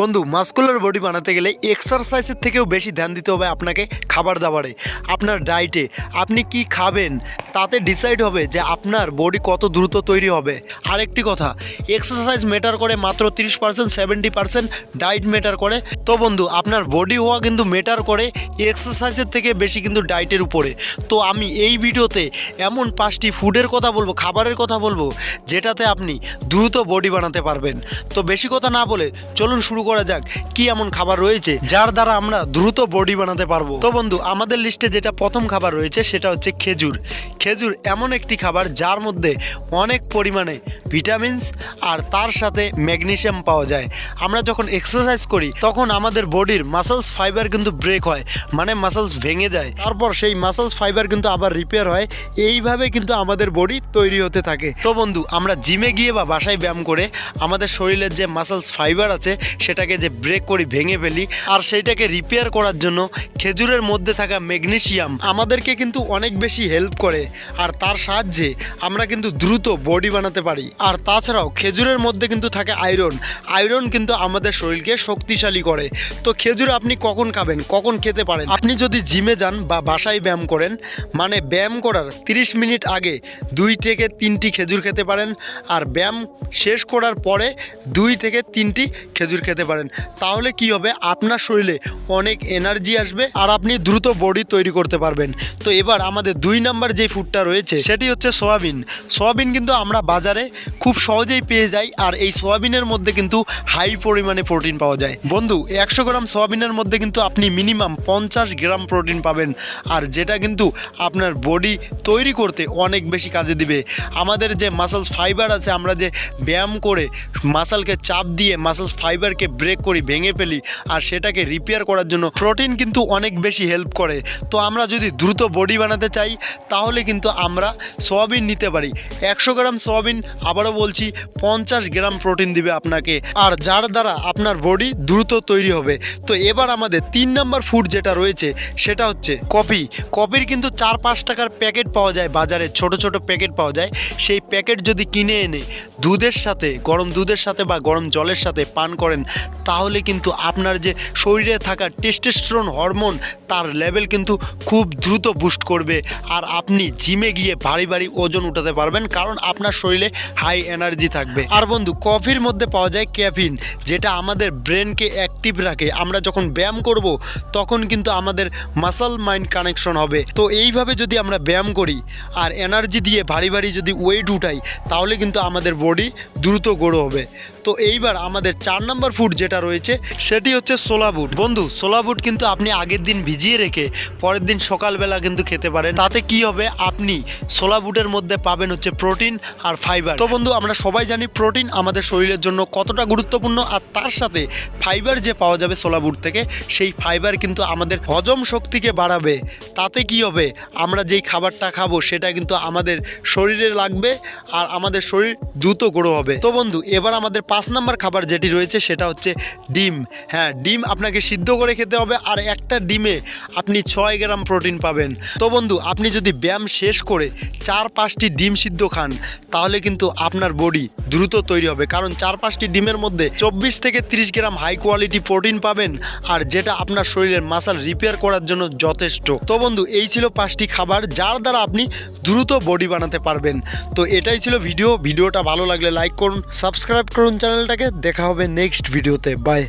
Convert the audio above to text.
বন্ধু, muscular body বানাতে গেলে এক্সারসাইজের থেকেও বেশি ধ্যান দিতে হবে আপনাকে খাবার দাবারে, আপনার ডায়েটে আপনি কি খাবেন? তাতে ডিসাইড হবে যে আপনার বডি কত দ্রুত তৈরি হবে। আরেকটি কথা এক্সারসাইজ মেটার করে মাত্র তিরিশ percent seventy percent diet matter করে। তো বন্ধু, আপনার বডি হওয়া কিন্তু মেটার করে এক্সারসাইজের থেকে বেশি কিন্তু ডায়েটের উপরে। তো আমি এই ভিডিওতে এমন পাঁচটি ফুডের কথা বলব, খাবারের কথা বলব, যেটাতে আপনি দ্রুত বডি বানাতে পারবেন। তো বেশি কথা না বলে চলুন শুরু করা যাক, কি এমন খাবার রয়েছে যার দ্বারা আমরা দ্রুত বডি বানাতে পারব। তো বন্ধু, আমাদের লিস্টে যেটা প্রথম খাবার রয়েছে সেটা হচ্ছে খেজুর। খেজুর এমন একটি খাবার যার মধ্যে অনেক পরিমাণে ভিটামিনস আর তার সাথে ম্যাগনেশিয়াম পাওয়া যায়। আমরা যখন এক্সারসাইজ করি, তখন আমাদের বডির মাসেলস ফাইবার কিন্তু ব্রেক হয় মানে মাসেলস ভেঙে যায়। তারপর সেই মাসেলস ফাইবার কিন্তু আবার রিপেয়ার হয়। এইভাবে কিন্তু আমাদের বডি তৈরি হতে থাকে। তো বন্ধু, আমরা জিমে গিয়ে বা বাসায় ব্যায়াম করে আমাদের শরীরের যে মাসেলস ফাইবার আছে, সেটাকে যে ব্রেক করি, ভেঙে ফেলি আর সেইটাকে রিপেয়ার করার জন্য খেজুরের মধ্যে থাকা ম্যাগনেশিয়াম আমাদেরকে কিন্তু অনেক বেশি হেল্প করে। আর তার সাহায্যে আমরা কিন্তু দ্রুত বডি বানাতে পারি। আর তাছাড়াও খেজুরের মধ্যে কিন্তু থাকে আয়রন আয়রন কিন্তু আমাদের শরীরকে শক্তিশালী করে। তো খেজুর আপনি কখন খাবেন? কখন খেতে পারেন? আপনি যদি জিমে যান বা বাসায় ব্যায়াম করেন মানে ব্যায়াম করার 30 মিনিট আগে দুই থেকে তিনটি খেজুর খেতে পারেন আর ব্যায়াম শেষ করার পরে দুই থেকে তিনটি খেজুর খেতে পারেন। তাহলে কি হবে? আপনার শরীরে অনেক এনার্জি আসবে আর আপনি দ্রুত বডি তৈরি করতে পারবেন। তো এবার আমাদের দুই নাম্বার যে ফুডটা রয়েছে, সেটি হচ্ছে সোয়াবিন। সোয়াবিন কিন্তু আমরা বাজারে খুব সহজেই পেয়ে যাই আর এই সোয়াবিনের মধ্যে কিন্তু হাই পরিমাণে প্রোটিন পাওয়া যায়। বন্ধু, একশো গ্রাম সোয়াবিনের মধ্যে কিন্তু আপনি মিনিমাম পঞ্চাশ গ্রাম প্রোটিন পাবেন, আর যেটা কিন্তু আপনার বডি তৈরি করতে অনেক বেশি কাজে দিবে। আমাদের যে মাসেলস ফাইবার আছে, আমরা যে ব্যায়াম করে মাসালকে চাপ দিয়ে মাসেলস ফাইবারকে ব্রেক করি, ভেঙে ফেলি, আর সেটাকে রিপেয়ার করার জন্য প্রোটিন কিন্তু অনেক বেশি হেল্প করে। তো আমরা যদি দ্রুত বডি বানাতে চাই, তাহলে কিন্তু আমরা সোয়াবিন নিতে পারি। একশো গ্রাম সোয়াবিন আবারও বলছি, পঞ্চাশ গ্রাম প্রোটিন দিবে আপনাকে। আর যার দ্বারা আপনার বডি দ্রুত তৈরি হবে। তো এবার আমাদের তিন নম্বর ফুড যেটা রয়েছে, সেটা হচ্ছে কফি। কফির কিন্তু চার পাঁচ টাকার প্যাকেট পাওয়া যায়, বাজারে ছোট ছোট প্যাকেট পাওয়া যায়। সেই প্যাকেট যদি কিনে এনে দুধের সাথে, গরম দুধের সাথে বা গরম জলের সাথে পান করেন, তাহলে কিন্তু আপনার যে শরীরে থাকা টেস্টোস্টেরন হরমোন তার লেভেল কিন্তু খুব দ্রুত বুস্ট করবে। আর আপনি জিমে গিয়ে ভারী ভারী ওজন উঠাতে পারবেন, কারণ আপনার শরীরে হাই এনার্জি থাকবে। আর বন্ধু কফির মধ্যে পাওয়া যায় ক্যাফিন যেটা আমাদের ব্রেনকে অ্যাক্টিভ রাখে। আমরা যখন ব্যায়াম করব, তখন কিন্তু আমাদের মাসাল মাইন্ড কানেকশন হবে। তো এইভাবে যদি আমরা ব্যায়াম করি, আর এনার্জি দিয়ে ভারী ভারী যদি ওয়েট উঠাই, তাহলে কিন্তু আমাদের বডি দ্রুত গড়ো হবে। তো এইবার আমাদের চার নম্বর ফুড যেটা রয়েছে, সেটি হচ্ছে সোলা বুট বন্ধু সোলা বুট কিন্তু আপনি আগের দিন ভিজিয়ে রেখে, পরের দিন সকালবেলা কিন্তু খেতে পারেন। তাতে কি হবে? আপনি সোলা বুটের মধ্যে পাবেন হচ্ছে প্রোটিন আর ফাইবার তো বন্ধু, আমরা সবাই জানি প্রোটিন আমাদের শরীরের জন্য কতটা গুরুত্বপূর্ণ, আর তার সাথে ফাইবার যে পাওয়া যাবে সোলা বুট থেকে, সেই ফাইবার কিন্তু আমাদের হজম শক্তিকে বাড়াবে। তাতে কি হবে? আমরা যেই খাবারটা খাব, সেটা কিন্তু আমাদের শরীরে লাগবে, আর আমাদের শরীর দ্রুত গ্রো হবে। তো বন্ধু, এবার আমাদের পাঁচ নাম্বার খাবার যেটি রয়েছে, সেটা হচ্ছে ডিম। হ্যাঁ ডিম আপনাকে সিদ্ধ করে খেতে হবে, আর একটা ডিমে আপনি ছয় গ্রাম প্রোটিন পাবেন। তো বন্ধু, আপনি যদি ব্যায়াম শেষ করে চার পাঁচটি ডিম সিদ্ধ খান, তাহলে কিন্তু আপনার বডি দ্রুত তৈরি হবে। কারণ চার পাঁচটি ডিমের মধ্যে চব্বিশ থেকে তিরিশ গ্রাম হাই কোয়ালিটি প্রোটিন পাবেন আর যেটা আপনার শরীরের মাসাল রিপেয়ার করার জন্য যথেষ্ট। তো বন্ধু, এই ছিল পাঁচটি খাবার যার দ্বারা আপনি দ্রুত বডি বানাতে পারবেন। তো এটাই ছিল ভিডিও ভিডিওটা ভালো লাগলে লাইক করুন সাবস্ক্রাইব করুন চ্যানেলটাকে। দেখা হবে নেক্সট ভিডিওতে বাই